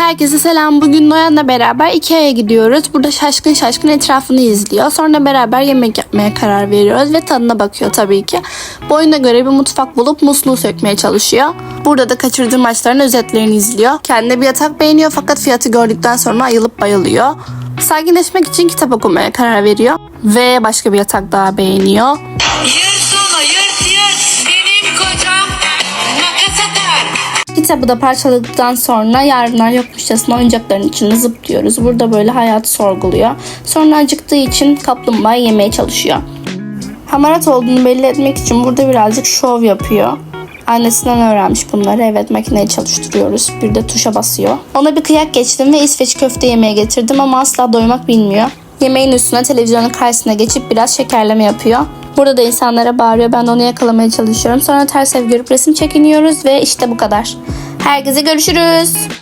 Herkese selam. Bugün Noyan'la beraber Ikea'ya gidiyoruz. Burada şaşkın şaşkın etrafını izliyor. Sonra beraber yemek yapmaya karar veriyoruz ve tadına bakıyor tabii ki. Boyuna göre bir mutfak bulup musluğu sökmeye çalışıyor. Burada da kaçırdığı maçların özetlerini izliyor. Kendine bir yatak beğeniyor fakat fiyatı gördükten sonra ayılıp bayılıyor. Sakinleşmek için kitap okumaya karar veriyor. Ve başka bir yatak daha beğeniyor. Kitabı da parçaladıktan sonra yarınlar yokmuşçasına oyuncakların içine zıplıyoruz. Burada böyle hayatı sorguluyor. Sonra acıktığı için kaplumbağa yemeye çalışıyor. Hamarat olduğunu belli etmek için burada birazcık şov yapıyor. Annesinden öğrenmiş bunları. Evet makineyi çalıştırıyoruz. Bir de tuşa basıyor. Ona bir kıyak geçtim ve İsveç köfte yemeye getirdim ama asla doymak bilmiyor. Yemeğin üstüne televizyonun karşısına geçip biraz şekerleme yapıyor. Burada da insanlara bağırıyor. Ben de onu yakalamaya çalışıyorum. Sonra ters ev görüp resim çekiniyoruz ve işte bu kadar. Herkese görüşürüz.